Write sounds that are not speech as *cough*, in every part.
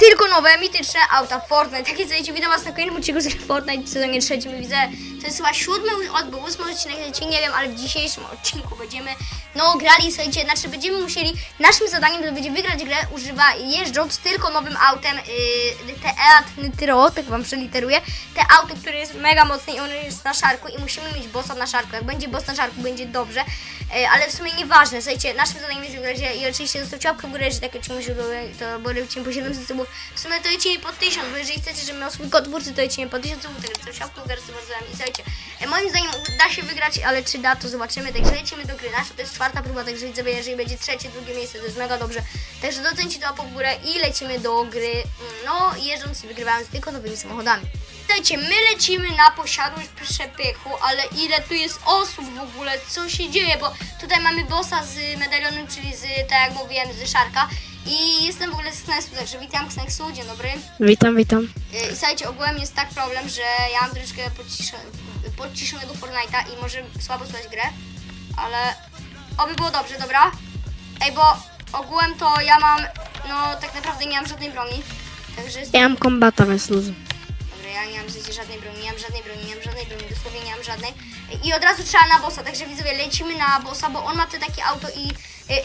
tylko nowe, mityczne auta Fortnite. Takie co witam was na kolejnym odcinku z Fortnite w sezonie trzecim. Widzę, to jest chyba siódmy albo ósmy odcinek, nie wiem, ale w dzisiejszym odcinku będziemy, no, grali, słuchajcie, znaczy będziemy musieli, naszym zadaniem to będzie wygrać grę używa, jeżdżąc tylko nowym autem, yy, Teat Nitro, tak wam przeliteruję, te auto, które jest mega mocne i ono jest na szarku i musimy mieć bossa na szarku. Jak będzie boss na szarku, będzie dobrze, ale w sumie nieważne, słuchajcie, naszym zadaniem jest wygrać grę i oczywiście zostawcie łapkę w górę, jeżeli takie odcinki się podobają, to bo lecimy po 700 subów. W sumie to lecimy po 1000, bo jeżeli chcecie, żebym miał swój kod twórcy, to lecimy po 1000 subów, także zostawcie łapkę w górę, wam i słuchajcie, e, moim zdaniem da się wygrać, ale czy da, to zobaczymy, także lecimy do gry. Nasza to jest czwarta próba, także widzowie, jeżeli będzie trzecie, drugie miejsce, to jest mega dobrze. Także docencie to w górę i lecimy do gry, mm, no jeżdżąc i wygrywając tylko nowymi samochodami. Słuchajcie, my lecimy na posiadłość przepychu, ale ile tu jest osób w ogóle, co się dzieje, bo tutaj mamy bossa z medalionem, czyli z, tak jak mówiłem, z Szarka i jestem w ogóle z Knexu, także witam Knexu, dzień dobry. Witam, witam. I słuchajcie, ogółem jest tak problem, że ja mam troszeczkę podciszone- podciszonego Fortnite'a i może słabo słychać grę, ale oby było dobrze, dobra? Ej, bo ogółem to ja mam, no tak naprawdę nie mam żadnej broni, także. Ja mam kombata, więc luz. Dobra, ja nie mam w żadnej broni, nie mam żadnej broni, nie mam żadnej broni, dosłownie nie mam żadnej. I od razu trzeba na bossa, także widzowie, lecimy na bossa, bo on ma te takie auto i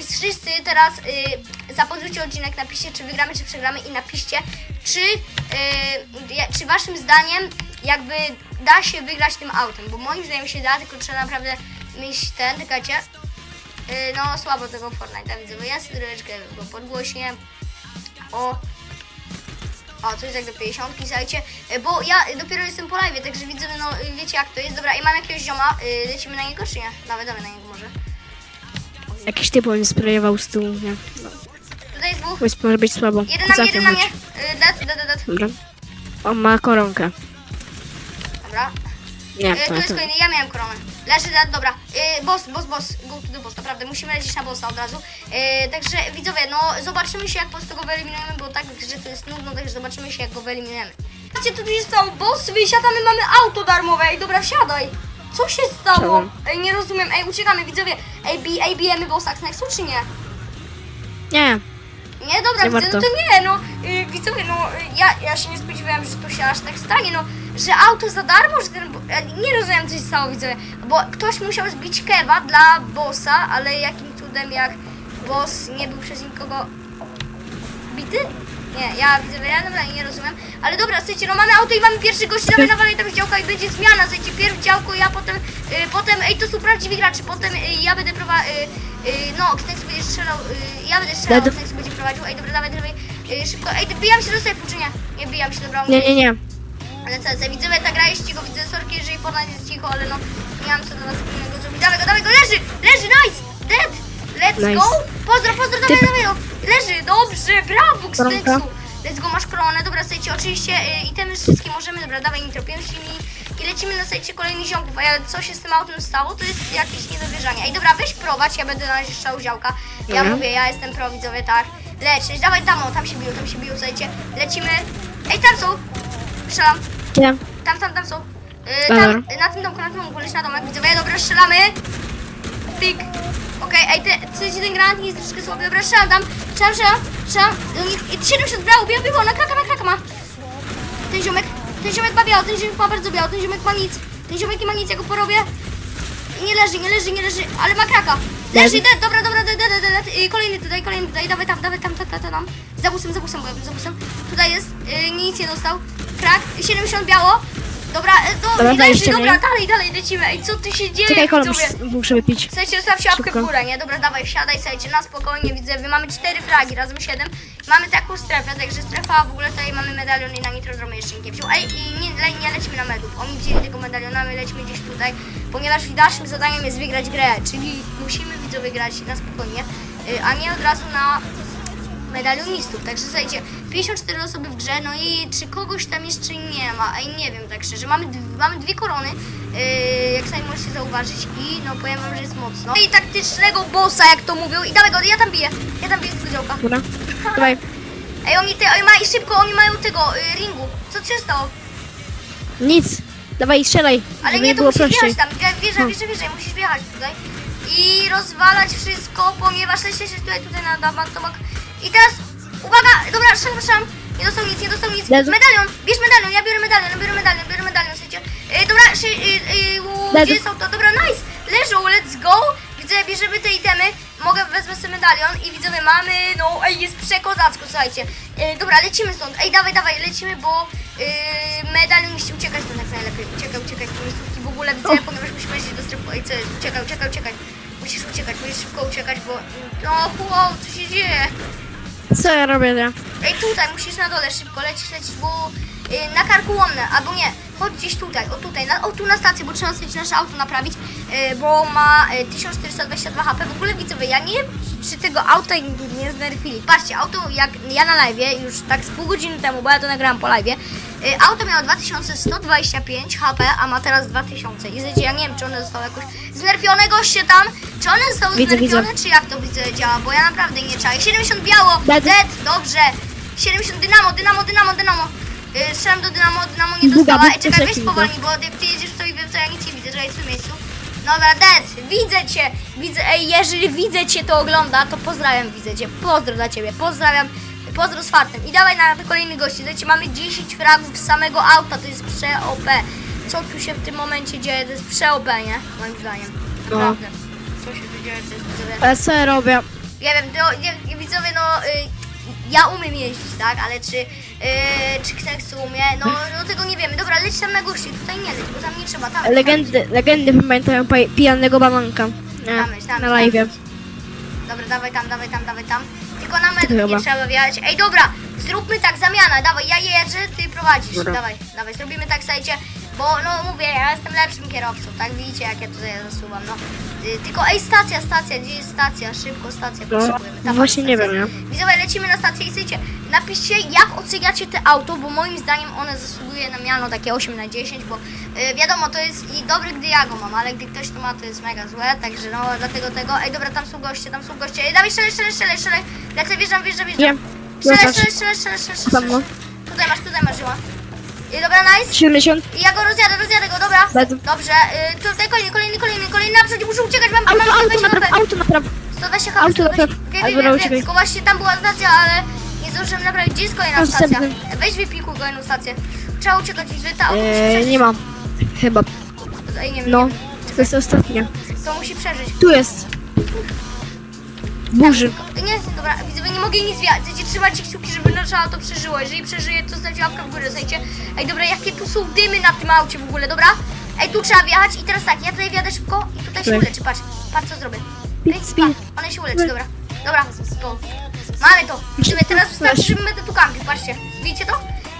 y, wszyscy teraz y, zapodrzucie odcinek, napiszcie, czy wygramy, czy przegramy i napiszcie, czy, y, czy waszym zdaniem jakby da się wygrać tym autem, bo moim zdaniem się da, tylko trzeba naprawdę mieć ten, czekajcie, y, no słabo tego Fortnite'a, widzowie, ja sobie troszeczkę go podgłośnię, o, o, to jest jak do 50, słuchajcie, e, bo ja dopiero jestem po live, także widzę, no y, wiecie jak to jest. Dobra, i mam jakiegoś zioma, y, lecimy na niego czy nie? Dawaj, dawaj na niego może. Jakiś typ on sprayował z tyłu, nie? No, Tutaj jest dwóch, Więc może być słabo. jeden na mnie, jeden na mnie. Y, dead, dead, dead. Dobra. On ma koronkę. Dobra. Nie, Y, to tu nie jest to. kolejny, ja miałem koronę. Leży dead, dobra. Y, boss, boss, boss, go to boss, naprawdę, musimy lecieć na bossa od razu. Y, także widzowie, no zobaczymy się jak po prostu go wyeliminujemy, bo tak, że to jest nudno, także zobaczymy się jak go wyeliminujemy. Patrzcie, tu jest stało, boss, wysiadamy, mamy auto darmowe, ej, dobra, wsiadaj. Co się stało? Ej, nie rozumiem, ej, uciekamy, widzowie. Ej, bi, ej bijemy bossa Knexu, czy nie? Nie. Dobra, Nie widzę, no to nie, no, y, widzowie, no, y, ja, ja się nie spodziewałem, że to się aż tak stanie, no, że auto za darmo, że ten, ja nie rozumiem, co się stało, widzowie, bo ktoś musiał zbić kewa dla bossa, ale jakim cudem, jak boss nie był przez nikogo bity? Nie, ja widzowie, ja naprawdę nie rozumiem, ale dobra, słuchajcie, no mamy auto i mamy pierwszy gości, dawaj, dawaj, tam działka i będzie zmiana, słuchajcie, pierw działko, ja potem, y, potem, ej, to są prawdziwi gracze, potem y, ja będę prowadził, y, y, no, Knex będzie strzelał, y, ja będę strzelał. Knex prowadził, ej, dobra, dawaj, dawaj, y, szybko, ej, wbijam się do sklepu, czy nie? Nie wbijam się, dobra, Nie, nie, nie. ale co, co, widzowie, ta gra jest cicho, widzę sorki, jeżeli Fortnite jest cicho, ale no, nie mam co do was innego zrobić, dawaj go, dawaj go, leży, leży, nice, dead, let's Nice. go, pozdro, pozdro, dawaj, dawaj go, leży, dobrze, brawo. Knexu, let's go, masz koronę, dobra, słuchajcie, oczywiście y, itemy wszystkie możemy, dobra, dawaj nitro, pięści mi i lecimy na sajcie kolejnych ziomków, a ja, co się z tym autem stało, to jest jakieś niedowierzanie. Ej, dobra, weź prowadź, ja będę na razie strzał działka, ja mówię, ja jestem pro, widzowie, tak, lecisz, dawaj tam, o, tam się biją, tam się biją, słuchajcie, lecimy, ej, tam są, strzelam, Gdzie? tam, tam, tam są. Yy, tam, na tym domku, na tym domku, leć na domek, widzowie, dobra, strzelamy. Pik. Okej, ej, te, słuchajcie, ten granat nie jest troszkę słaby, dobra, strzelam tam, strzelam, strzelam, strzelam. Nich- i 70 biało, biało, biało, na kraka, na kraka ma. Ten ziomek, ten ziomek ma ten ziomek ma bardzo biało, ten ziomek ma nic, ten ziomek nie ma nic, ja go porobię. Nie leży, nie leży, nie leży, ale ma kraka. Leży, dead, dobra, dobra, dead, dead, dead, dead. Yy, kolejny tutaj, kolejny tutaj, dawaj tam, dawaj tam, tam, tam, tam, tam. Za busem, za busem, byłem, za busem. Tutaj jest, yy, nic nie dostał. Krak, 70 biało. Dobra, do, Dobra, mi. dalej, dalej, lecimy. Ej, co tu się dzieje, Czekaj, widzowie? muszę wypić. Słuchajcie, zostawcie łapkę w Szybko. górę, nie? Dobra, dawaj, wsiadaj, słuchajcie, na spokojnie, widzę, wy mamy cztery fragi, razem siedem. Mamy taką strefę, także strefa, w ogóle tutaj mamy medalion i na nitrodromie jeszcze nie wziął. Ej, i nie, le, nie lecimy na medów, oni wzięli tego medaliona, my lecimy gdzieś tutaj, ponieważ naszym zadaniem jest wygrać grę, czyli musimy widzowie grać na spokojnie, y, a nie od razu na medalionistów. Także słuchajcie, 54 osoby w grze, no i czy kogoś tam jeszcze nie ma? Ej, nie wiem tak szczerze. Mamy, mamy dwie korony, yy, jak sami możecie zauważyć i no powiem wam, że jest mocno. I taktycznego bossa, jak to mówią. I dawaj go, ja tam biję. Ja tam biję z tego działka. Dobra. *laughs* Dawaj. Ej, oni, te, oni mają, szybko, oni mają tego, y, ringu. Co ci się stało? Nic. Dawaj, strzelaj. Ale nie, to musisz prościej. wjechać tam. Wjeżdżaj, No. wjeżdżaj, wjeżdżaj, musisz wjechać tutaj. I rozwalać wszystko, ponieważ leście się tutaj, tutaj na damak, domak. I teraz, uwaga, dobra, strzelam, strzelam. nie dostał nic, nie dostał nic. Leży. Medalion, bierz medalion, ja biorę medalion, biorę medalion, biorę medalion, słuchajcie. Yy, dobra, szy, yy, yy, gdzie jest auto? Dobra, nice, leżą, let's go. Widzę, bierzemy te itemy, mogę, wezmę sobie medalion i widzowie mamy, no, ej, jest przekozacko, słuchajcie. Yy, dobra, lecimy stąd, ej, dawaj, dawaj, lecimy, bo yy, medalion musi uciekać stąd jak najlepiej. Uciekaj, uciekaj, miejscówki w ogóle, widzę, ponieważ musimy lecieć do strefy, ej, co jest, uciekaj, uciekaj, uciekaj. Musisz uciekać, musisz szybko uciekać, bo, no, wow, co się dzieje? Co ja robię? Ej, tutaj musisz na dole szybko lecisz, lecisz, bo y, na karkułomne, albo nie, chodź gdzieś tutaj, o tutaj, na, o tu na stację, bo trzeba sobie nasze auto naprawić, y, bo ma y, 1422 HP. W ogóle widzowie, ja nie wiem, czy tego auta nie znerfili. Patrzcie, auto jak ja na live, już tak z pół godziny temu, bo ja to nagrałam po live, auto miało 2125 HP, a ma teraz 2000. I wiecie, ja nie wiem, czy one zostały jakoś znerfione, goście tam, czy one zostały Widzę, znerfione, widzę. czy jak to widzę działa, bo ja naprawdę nie czaję. 70 biało, Dead. dead, dobrze. 70 dynamo, dynamo, dynamo, dynamo. Yy, strzelam do dynamo, dynamo nie dostała. buga, Ej, czekaj, weź spowolnij, bo ty, ty jedziesz w to i wiem co, ja nic nie widzę, czekaj, w tym miejscu. Dobra, dead, widzę cię, widzę, ej, jeżeli widzę cię to ogląda, to pozdrawiam, widzę cię, pozdro dla ciebie, pozdrawiam, pozdro z fartem. I dawaj na kolejny gości, słuchajcie, mamy 10 fragów z samego auta, to jest prze-OP. Co tu się w tym momencie dzieje, to jest prze-OP, nie? Moim zdaniem, No. naprawdę. Co się tu dzieje, to jest widzowie. Ja robię? Nie wiem, to, nie, nie, widzowie, no y, ja umiem jeździć, tak, ale czy, y, czy Kseksu umie, no, no tego nie wiemy. Dobra, leć tam na gości, tutaj nie leć, bo tam nie trzeba, tam. Legendy, legendy pamiętają pa- pijanego babanka. Nie, Tam tam na live. tam Dobra, dawaj tam, dawaj tam, dawaj tam. Tylko na Chyba. nie trzeba wjechać. Ej, dobra, zróbmy tak, zamiana, dawaj, ja jeżdżę, ty prowadzisz, Dobra. dawaj, dawaj, zrobimy tak, słuchajcie, bo, no mówię, ja jestem lepszym kierowcą, tak, widzicie, jak ja tutaj zasuwam, no. Y, tylko, ej, stacja, stacja, gdzie jest stacja, szybko, stacja, No, potrzebujemy. Tam właśnie nie wiem, nie? Widzowie, lecimy na stację i słuchajcie, napiszcie jak oceniacie te auto, bo moim zdaniem one zasługuje na miano takie 8 na 10, bo y, wiadomo, to jest i dobre, gdy ja go mam, ale gdy ktoś to ma, to jest mega złe, także no, dlatego tego, ej dobra, tam są goście, tam są goście, ej dawaj, strzelaj, strzelaj, strzelaj, strzelaj, lecę, wjeżdżam, wjeżdżam, wjeżdżam, strzelaj, strzelaj, strzelaj, strzelaj, strzelaj, strzelaj, tutaj masz, tutaj masz, Żyła. I dobra, nice, 70. i ja go rozjadę, rozjadę go, dobra, Bardzo. dobrze, y, tutaj kolejny, kolejny, kolejny, kolejny, naprzód, muszę uciekać, mam, Auto, mam auto 120 napraw, HP. auto napraw. 120 Auto HP, 120 napraw. Wiem, wiem, wiem, uciekaj. tylko właśnie tam była stacja, ale nie zdążyłem naprawić. Gdzie jest kolejna stacja? Następny. Weź wypikuj kolejną stację. Trzeba uciekać i ta auto musi Eee, przeżyć. nie ma. Chyba. Ej, nie wiem, No, nie wiem. to jest ostatnie. To musi przeżyć. Tu jest. Burzy. Nie, dobra, widzowie, nie mogę nic. Chcecie trzymać kciuki, żeby nasze auto przeżyło. Jeżeli przeżyje, to znacie łapkę w górę, słuchajcie. Ej, dobra, jakie tu są dymy na tym aucie w ogóle, dobra? Ej, tu trzeba wjechać i teraz tak, ja tutaj wjadę szybko i tutaj się uleczy, patrz. Patrz, co zrobię. Ej, Speed, speed. pa, one się uleczy, dobra. Dobra, to. Mamy to. Widzowie, teraz wystarczy, żeby my tu patrzcie. Widzicie to?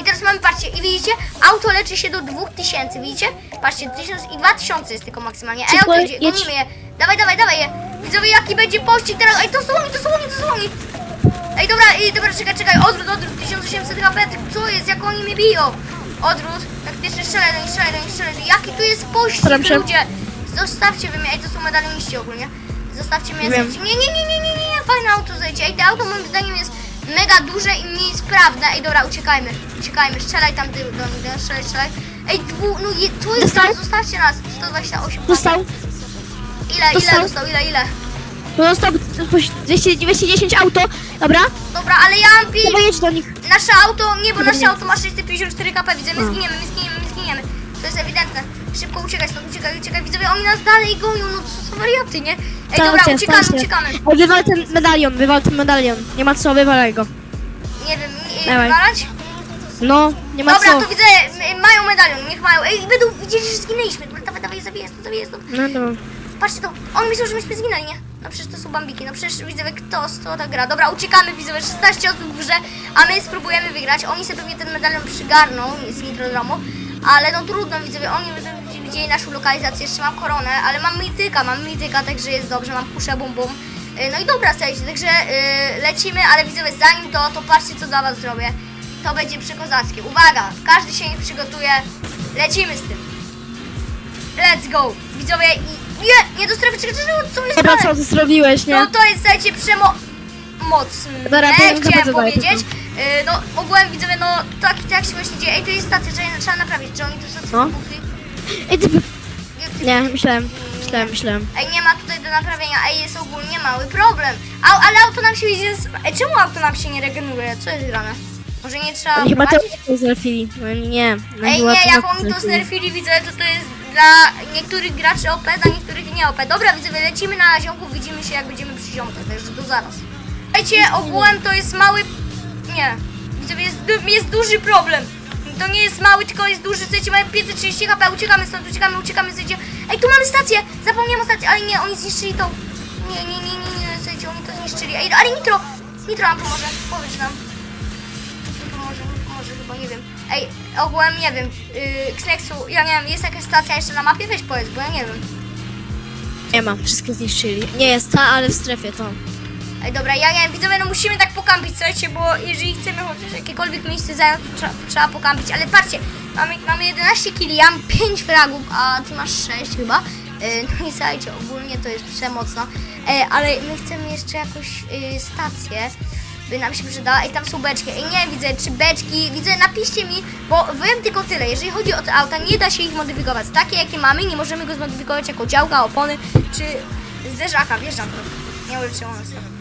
I teraz mamy, patrzcie, i widzicie, auto leczy się do 2000, widzicie? Patrzcie, 1000 i 2000 jest tylko maksymalnie. Ej, auto gonimy je. Dawaj, dawaj, dawaj je. Widzowie, jaki będzie pościg teraz. Ej, to są oni, to są oni, to są oni. Ej, dobra, ej, dobra, czekaj, czekaj, odwrót, odwrót, 1800 HP, co jest, jak oni mnie biją? Odwrót, tak pierwszy strzelaj do nich, strzelaj do nich, strzelaj. Jaki tu jest pościg, Staram się. ludzie? Zostawcie wy mnie, ej, to są medalioniści ogólnie. Zostawcie mnie, Wiem. Nie, nie, nie, nie, nie, nie, nie, fajne auto zejdźcie. Ej, to auto moim zdaniem jest mega duże i mniej sprawne. Ej, dobra, uciekajmy, uciekajmy, strzelaj tam do, do nich, do- strzelaj, strzelaj. Ej, dwu, no je, tu jest, Dostał? zostawcie nas, 128 Dostał. Ile, ile Dostał? dostał, ile, ile? Dostał 200, 210 auto. Dobra. Dobra, ale ja mam pi... Dawaj jedź do nich. Nasze auto, nie, bo Dobra, nasze nie. auto ma 654 kp, widzę, my zginiemy, my zginiemy, my zginiemy. To jest ewidentne. Szybko uciekać stąd, uciekaj, uciekaj, widzowie, oni nas dalej gonią, no co za wariaty, nie? Ej, Staram dobra, się, uciekamy, staram się. uciekamy. Ej, Wywal ten medalion, wywal ten medalion. Nie ma co, wywalaj go. Nie wiem, nie, wywalać? No, nie ma Dobra, co. to widzę, m- mają medalion, niech mają. Ej, będą widzieli, że zginęliśmy. Dobra, dawaj, dawaj, zabiję zabiję stąd. No, no. Patrzcie to, oni myślą, że myśmy zginęli, nie? No przecież to są bambiki, no przecież widzowie, kto z to tak gra. Dobra, uciekamy, widzowie, 16 osób w grze, a my spróbujemy wygrać. Oni sobie pewnie ten medalion przygarną z Nitrodromu, ale no trudno, widzowie, oni będą widzieli naszą lokalizację, jeszcze mam koronę, ale mam mityka, mam mityka, także jest dobrze, mam kuszę bum bum. Y, No i dobra, słuchajcie, także y, lecimy, ale widzowie, zanim to, to patrzcie, co dla was zrobię. To będzie przekozackie. Uwaga, każdy się niech przygotuje, lecimy z tym. Let's go! Widzowie, i... nie, nie do strefy, czekaj, czekaj, co jest grane? co ty zrobiłeś, nie? No to jest, słuchajcie, przemo... mocne, Dobra, to chciałem naprawdę daję powiedzieć. Yy, no, ogółem widzowie, no, tak, tak się właśnie dzieje. Ej, to jest stacja, trzeba, trzeba naprawić, czy oni tu są No. Ej, ty... Nie, ty- Nie, myślałem, myślałem, myślałem. Ej, nie ma tutaj do naprawienia, ej, jest ogólnie mały problem. Au, ale auto nam się idzie... z- Ej, czemu auto nam się nie regeneruje? Co jest grane? Może nie trzeba Oni chyba prowadzić? to. No nie. no Ej, chyba nie, to jak oni to znerfili, widzę, to to jest dla niektórych graczy OP, dla niektórych nie OP. Dobra, widzę, lecimy na ziomków, widzimy się jak będziemy przy ziomkach, także to zaraz. Słuchajcie, ogółem to jest mały... Nie, widzę, jest, du- jest duży problem. To nie jest mały, tylko jest duży, słuchajcie, mamy 530 HP, uciekamy stąd, uciekamy, uciekamy, słuchajcie. Ej, tu mamy stację, zapomniałem o stacji, ale nie, oni zniszczyli tą... Nie, nie, nie, nie, nie, słuchajcie, oni to zniszczyli. Ej, ale Nitro, Nitro nam pomoże, powiedz nam. Nie pomoże, nie wiem. Ej, ogółem nie wiem. Yy, Knexu, ja nie wiem, jest jakaś stacja jeszcze na mapie? Weź powiedz, bo ja nie wiem. Nie ma, wszystkie zniszczyli. Nie jest ta, ale w strefie to. Ej, dobra, ja nie wiem, widzowie, no musimy tak pokampić, słuchajcie, bo jeżeli chcemy chociaż jakiekolwiek miejsce zająć, to trzeba, trzeba pokampić. Ale patrzcie, mamy, mamy 11 killi, ja mam 5 fragów, a ty masz 6 chyba. Yy, no i słuchajcie, ogólnie to jest przemocno. E, ale my chcemy jeszcze jakąś yy, stację, by nam się przydała. Ej, tam są beczki. Ej, nie widzę, czy beczki, widzę, napiszcie mi, bo wiem tylko tyle. Jeżeli chodzi o te auta, nie da się ich modyfikować. Takie, jakie mamy, nie możemy go zmodyfikować jako działka, opony, czy zderzaka, wjeżdżam to. Nie uleczyło nas to.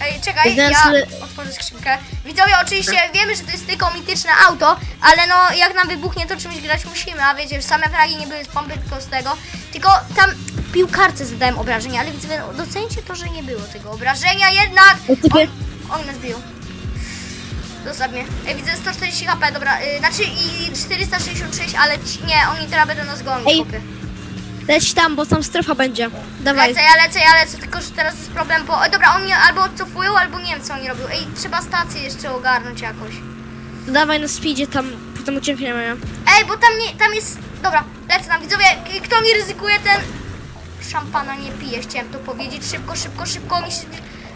Ej, czekaj, Zaraz ja otworzę skrzynkę. Widzowie, oczywiście wiemy, że to jest tylko mityczne auto, ale no jak nam wybuchnie, to czymś grać musimy, a wiecie, same fragi nie były z pompy, tylko z tego. Tylko tam piłkarce zadałem obrażenia, ale widzowie, no, docencie to, że nie było tego obrażenia jednak. On, on nas bił. Zostaw mnie. Ej, widzę 140 HP, dobra, y, znaczy i 466, ale ci, nie, oni teraz będą nas gonić, Ej, chłopie. Leć tam, bo tam strefa będzie. Dawaj. Lecę, ja lecę, ja lecę, tylko że teraz jest problem, bo... O, dobra, oni albo odcofują, albo nie wiem, co oni robią. Ej, trzeba stację jeszcze ogarnąć jakoś. Dawaj na speedzie tam, potem uciekniemy. Ej, bo tam nie, tam jest... Dobra, lecę tam, widzowie, k- kto nie ryzykuje, ten... Szampana nie pije, chciałem to powiedzieć. Szybko, szybko, szybko, mi się...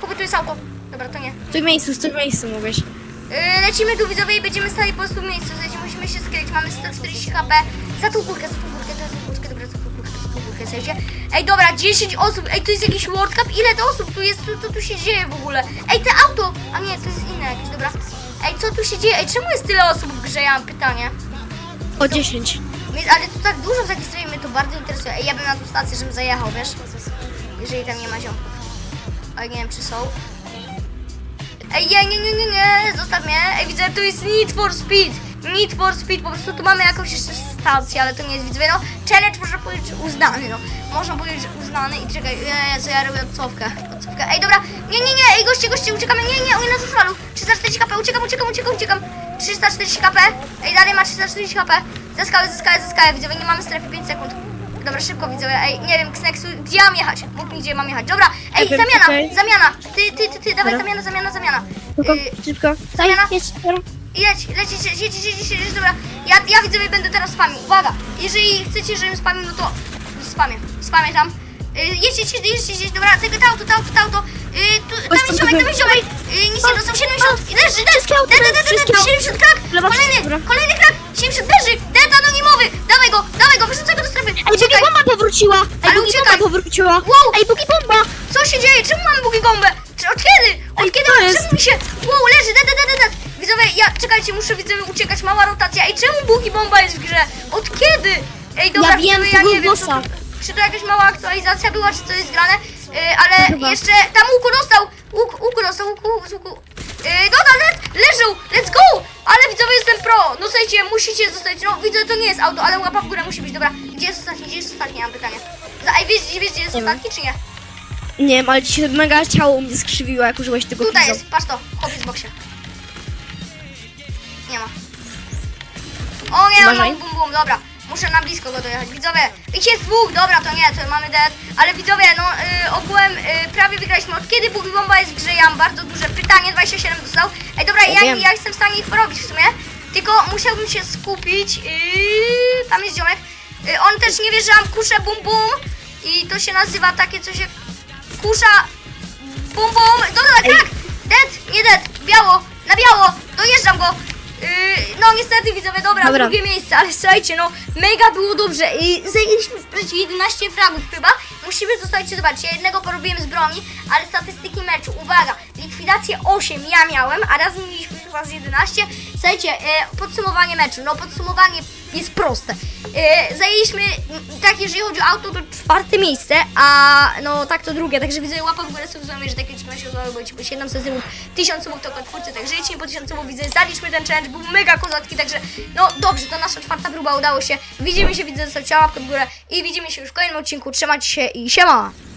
Kupię, tu jest auto. Dobra, to nie. Stój w miejscu, stój w miejscu, mówisz. Yy, lecimy tu, widzowie, i będziemy stali po prostu w miejscu. Słuchajcie, musimy się skryć, mamy 140 HP. Za tą górkę, za tą górkę, za tą górkę, dobra, za tą górkę, za tą górkę, słuchajcie. Ej, dobra, 10 osób, ej, to jest jakiś World Cup? Ile to osób tu jest? Co, co tu się dzieje w ogóle? Ej, te auto! A nie, to jest inne jakieś, dobra. Ej, co tu się dzieje? Ej, czemu jest tyle osób w grze? Ja mam pytanie. O 10. Mnie- Ale tu tak dużo mnie to bardzo interesuje. Ej, ja bym na tą stację, żebym zajechał, wiesz? Jeżeli tam nie ma ziomków. Ale nie wiem, czy są. Ej, nie, nie, nie, nie, nie, zostaw mnie. Ej, widzę, tu jest Need for Speed. Need for Speed, po prostu tu mamy jakąś jeszcze stację, ale to nie jest widzowie, no. Challenge można powiedzieć, uznany, no. Można powiedzieć, uznany i czekaj, Jezu, ja robię odcowkę, odcowkę. Ej, dobra, nie, nie, nie, ej, goście, goście, uciekamy, nie, nie, oni nas usmalu. 340 kp, uciekam, uciekam, uciekam, uciekam. 340 kp, ej, dalej ma 340 kp. Za skałę, za skałę, za skałę, widzowie, nie mamy strefy, 5 sekund. Dobra, szybko widzowie, ej, nie wiem, Knexu, gdzie mam jechać? Mów mi, gdzie mam jechać. Dobra, ej, zamiana, czekaj. zamiana. Ty, ty, ty, ty, dawaj, Dobra. zamiana, zamiana, zamiana. Szybko, Yy, szybko. Daj, zamiana. jedź, dobra. Jedź, jedź, jedź, jedź, jedź, dobra. Ja, ja widzowie będę teraz spamił. Uwaga, jeżeli chcecie, żebym spamił, no to spamię, spamię tam. Yy, jedź, jedź, jedź, jedź, jedź, dobra, tego, to auto, to auto, to auto. Yy, tu, tam jest ziomek, tam jest ziomek. Yy, nic nie dostał, 70, i leży, leży, dead, wszystkie dead, auta. 70 powróciła! Wow. Ej, Bugi bomba! Co się dzieje? Czemu mamy bugi gąbę? Czy od kiedy? Od Ej, kiedy? to jest- Czemu mi się... Wow, leży, dead, dead, dead, dead. Widzowie, ja, czekajcie, muszę widzowie uciekać, mała rotacja. Ej, czemu bugi bomba jest w grze? Od kiedy? Ej, dobra, Ja wiem, widzowie, to ja był nie wiem, co, bossa. czy to jakaś mała aktualizacja była, czy to jest grane, yy, ale Chyba. jeszcze tam łuku dostał, łuk, łuku dostał, łuku, łuku, z łuku. Yy, dobra, let, leżą, let's go! Ale widzowie, jestem pro, no słuchajcie, musicie zostać, no widzę, to nie jest auto, ale łapa w górę musi być, dobra. Gdzie jest ostatni, gdzie jest ostatni, mam pytanie. Za- Ej, wiesz, wiesz gdzie wiem. ostatni, czy nie? Nie wiem, ale dzisiaj mega ciało u mnie skrzywiło, jak użyłeś tego Tutaj fizu. jest, patrz to, chłopiec w boksie. Nie ma. O nie, ma Uważaj. bum bum, dobra. Muszę na blisko go dojechać. Widzowie, ich jest dwóch, dobra, to nie, to mamy dead. Ale widzowie, no y, ogółem y, prawie wygraliśmy. Od kiedy Bugi Bomba jest w grze? Ja mam bardzo duże pytanie, 27 dostał. Ej, dobra, Ja ja, wiem. ja jestem w stanie ich porobić w sumie. Tylko musiałbym się skupić. Yy, tam jest ziomek. Yy, on też nie wie, że mam kuszę bum bum. I to się nazywa takie coś jak kusza Bum bum! Dobra, Ej. tak! Dead, nie dead, biało, na biało, dojeżdżam go! Yy, no niestety widzowie, dobra, Dobra. drugie miejsce, ale słuchajcie, no mega było dobrze i zajęliśmy wreszcie 11 fragów chyba. Musimy zostać, zobaczcie, jednego porobiłem z broni, ale statystyki meczu, uwaga, likwidację 8 ja miałem, a razem mieliśmy chyba z 11. Słuchajcie, e, podsumowanie meczu, no podsumowanie jest proste. E, zajęliśmy, tak jeżeli chodzi o auto, to czwarte miejsce, a no tak to drugie, także widzę łapa w górę subskrybujemy, że takie odcinki się udało, bo ci po 700 subów, 1000 subów to kod twórcy, także jeśli po 1000 subów. Widzę, zaliczmy ten challenge, był mega kozacki, także no dobrze, to nasza czwarta próba udało się, widzimy się, widzę, zostawcie łapkę w górę i widzimy się już w kolejnym odcinku, trzymajcie się i siema!